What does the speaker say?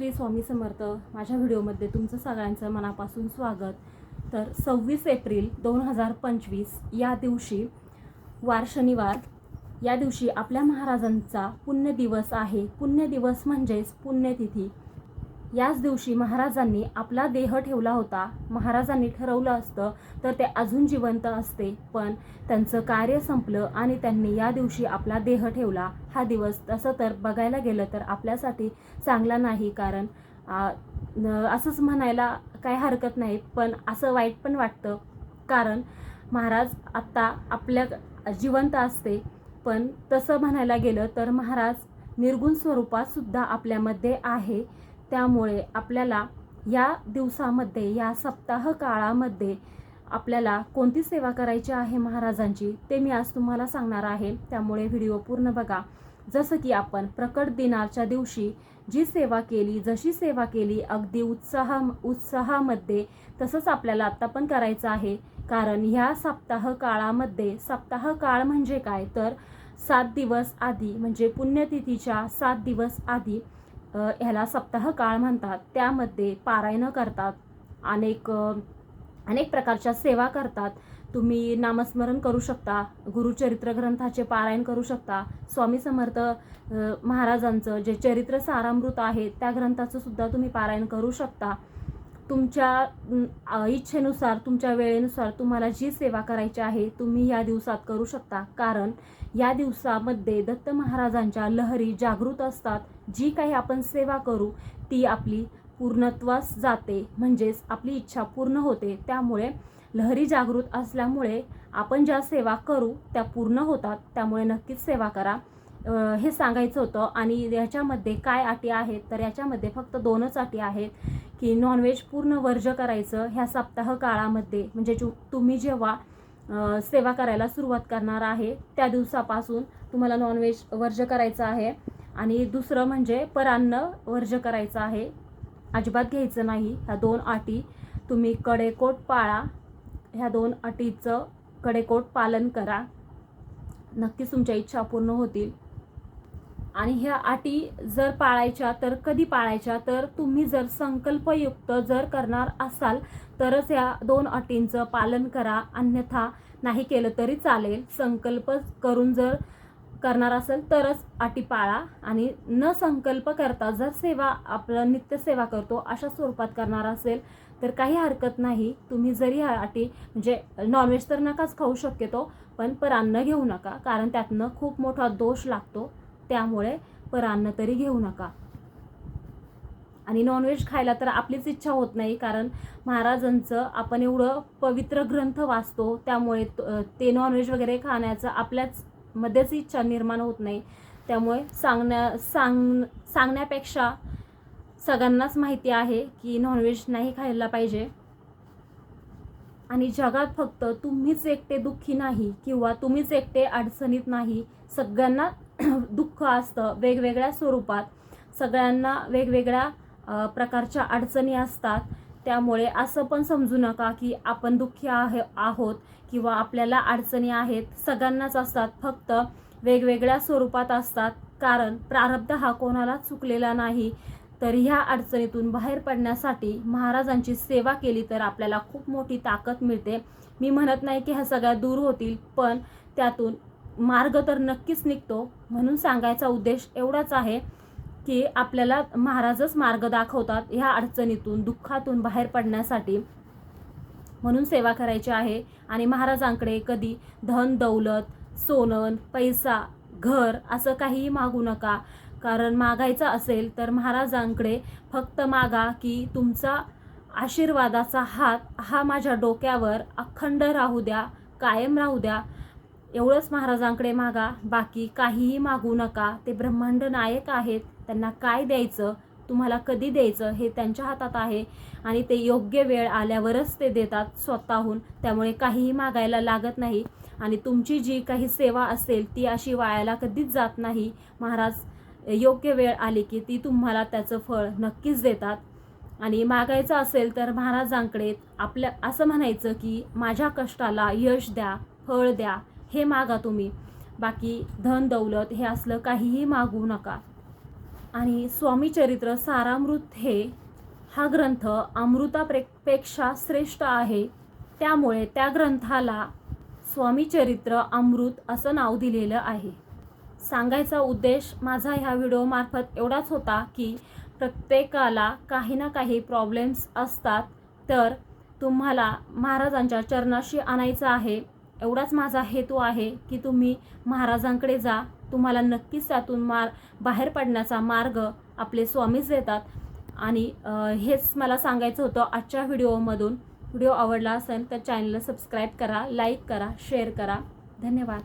श्री स्वामी समर्थ माझ्या व्हिडिओमध्ये तुमचं सगळ्यांचं मनापासून स्वागत. तर सव्वीस एप्रिल दोन हजार पंचवीस या दिवशी वार शनिवार या दिवशी आपल्या महाराजांचा पुण्यदिवस आहे. पुण्यदिवस म्हणजेच पुण्यतिथी. याच दिवशी महाराजांनी आपला देह ठेवला होता. महाराजांनी ठरवलं असतं तर ते अजून जिवंत असते. पण त्यांचं कार्य संपलं आणि त्यांनी या दिवशी आपला देह ठेवला. हा दिवस तसं तर बघायला गेलं तर आपल्यासाठी चांगला नाही कारण असंच म्हणायला काय हरकत नाही पण असं वाईट पण वाटतं. कारण महाराज आत्ता आपल्या जिवंत असते. पण तसं म्हणायला गेलं तर महाराज निर्गुण स्वरूपात सुद्धा आपल्यामध्ये आहे. त्यामुळे आपल्याला या दिवसामध्ये या सप्ताह काळामध्ये आपल्याला कोणती सेवा करायची आहे महाराजांची ते मी आज तुम्हाला सांगणार आहे. त्यामुळे व्हिडिओ पूर्ण बघा. जसं की आपण प्रकट दिनाच्या दिवशी जी सेवा केली जशी सेवा केली अगदी उत्साह उत्साहामध्ये तसंच आपल्याला आत्ता पण करायचं आहे. कारण ह्या सप्ताह काळामध्ये सप्ताह काळ म्हणजे काय? तर सात दिवस आधी म्हणजे पुण्यतिथीच्या सात दिवस आधी ह्याला सप्ताह काळ म्हणतात. त्यामध्ये पारायणं करतात. अनेक अनेक प्रकारच्या सेवा करतात. तुम्ही नामस्मरण करू शकता. गुरुचरित्र ग्रंथाचे पारायण करू शकता. स्वामी समर्थ महाराजांचं जे चरित्र सारामृत आहे त्या ग्रंथाचं सुद्धा तुम्ही पारायण करू शकता. तुमच्या इच्छेनुसार तुमच्या वेळेनुसार तुम्हाला जी सेवा करायची आहे तुम्ही या दिवसात करू शकता. कारण या दिवसामध्ये दत्त महाराजांच्या लहरी जागृत असतात. जी काही आपण सेवा करू ती आपली पूर्णत्वास जाते. म्हणजेच आपली इच्छा पूर्ण होते. त्यामुळे लहरी जागृत असल्यामुळे आपण ज्या सेवा करू त्या पूर्ण होतात. त्यामुळे नक्कीच सेवा करा. हे सांगायचं होतं आणि याच्यामध्ये काय अटी आहेत तर याच्यामध्ये फक्त दोनच अटी आहेत की नॉनव्हेज पूर्ण वर्ज करायचं ह्या सप्ताह काळामध्ये. म्हणजे जो तुम्ही जेव्हा सेवा करायला सुरुवात करणार आहे त्या दिवसापासून तुम्हाला नॉनव्हेज वर्ज करायचं आहे. आणि दुसरं म्हणजे परान्न वर्ज करायचं आहे. अजिबात घ्यायचं नाही. ह्या दोन अटी तुम्ही कडेकोट पाळा. ह्या दोन अटीचं कडेकोट पालन करा. नक्कीच तुमच्या इच्छा पूर्ण होतील. आणि ह्या अटी जर पाळायच्या तर कधी पाळायच्या? तर तुम्ही जर संकल्पयुक्त जर करणार असाल तरच या दोन अटींचं पालन करा. अन्यथा नाही केलं तरी चालेल. संकल्प करून जर करणार असेल तरच अटी पाळा. आणि न संकल्प करता जर सेवा आपलं नित्यसेवा करतो अशा स्वरूपात करणार असेल तर काही हरकत नाही. तुम्ही जरी ह्या अटी म्हणजे नॉनव्हेज तर नकाच खाऊ शक्यतो पण परान्न घेऊ नका कारण त्यातनं खूप मोठा दोष लागतो. त्यामुळे परान्न तरी घेऊ नका. आणि नॉनव्हेज खायला तर आपलीच इच्छा होत नाही कारण महाराजांचं आपण एवढं पवित्र ग्रंथ वाचतो त्यामुळे ते नॉनव्हेज वगैरे खाण्याचं आपल्याच मध्येच इच्छा निर्माण होत नाही. त्यामुळे सांगण्या सांग सांगण्यापेक्षा सगळ्यांनाच माहिती आहे की नॉनव्हेज नाही खायला पाहिजे. आणि जगात फक्त तुम्हीच एकटे दुःखी नाही किंवा तुम्हीच एकटे अडचणीत नाही. सगळ्यांना दुःख असतं वेगवेगळ्या स्वरूपात. सगळ्यांना वेगवेगळ्या प्रकारच्या अडचणी असतात. त्यामुळे असं पण समजू नका की आपण दुःखी आहे आहोत किंवा आपल्याला अडचणी आहेत. सगळ्यांनाच असतात फक्त वेगवेगळ्या स्वरूपात असतात. कारण प्रारब्ध हा कोणाला चुकलेला नाही. तर ह्या अडचणीतून बाहेर पडण्यासाठी महाराजांची सेवा केली तर आपल्याला खूप मोठी ताकद मिळते. मी म्हणत नाही की ह्या सगळ्या दूर होतील पण त्यातून मार्ग तर नक्कीच निघतो. म्हणून सांगायचा उद्देश एवढाच आहे की आपल्याला महाराजच मार्ग दाखवतात ह्या अडचणीतून दुःखातून बाहेर पडण्यासाठी. म्हणून सेवा करायची आहे आणि महाराजांकडे कधी धन दौलत सोनं पैसा घर असं काहीही मागू नका. कारण मागायचं असेल तर महाराजांकडे फक्त मागा की तुमचा आशीर्वादाचा हात हा माझ्या डोक्यावर अखंड राहू द्या कायम राहू द्या. एवढंच महाराजांकडे मागा बाकी काहीही मागू नका. ते ब्रह्मांड नायक आहेत त्यांना काय द्यायचं तुम्हाला कधी द्यायचं हे त्यांच्या हातात आहे आणि ते योग्य वेळ आल्यावरच ते देतात स्वतःहून. त्यामुळे काहीही मागायला लागत नाही आणि तुमची जी काही सेवा असेल ती अशी वायाला कधीच जात नाही. महाराज योग्य वेळ आली की ती तुम्हाला त्याचं फळ नक्कीच देतात. आणि मागायचं असेल तर महाराजांकडे आपल्या असं म्हणायचं की माझ्या कष्टाला यश द्या फळ द्या हे मागा तुम्ही. बाकी धन दौलत हे असलं काहीही मागू नका. आणि स्वामी चरित्र सारामृत हे हा ग्रंथ अमृतापेक्षा श्रेष्ठ आहे. त्यामुळे त्या ग्रंथाला स्वामी चरित्र अमृत असं नाव दिलेलं आहे. सांगायचा उद्देश माझा ह्या व्हिडिओमार्फत एवढाच होता की प्रत्येकाला काही ना काही प्रॉब्लेम्स असतात. तर तुम्हाला महाराजांच्या चरणाशी आणायचं आहे. एवढाच माझा हेतू आहे की तुम्ही महाराजांकडे जा. तुम्हाला नक्कीच त्यातून मार बाहेर पडण्याचा मार्ग आपले स्वामीच देतात. आणि हेच मला सांगायचं होतं आजच्या व्हिडिओमधून व्हिडिओ आवडला असेल तर चॅनलला सबस्क्राईब करा लाईक करा शेअर करा. धन्यवाद.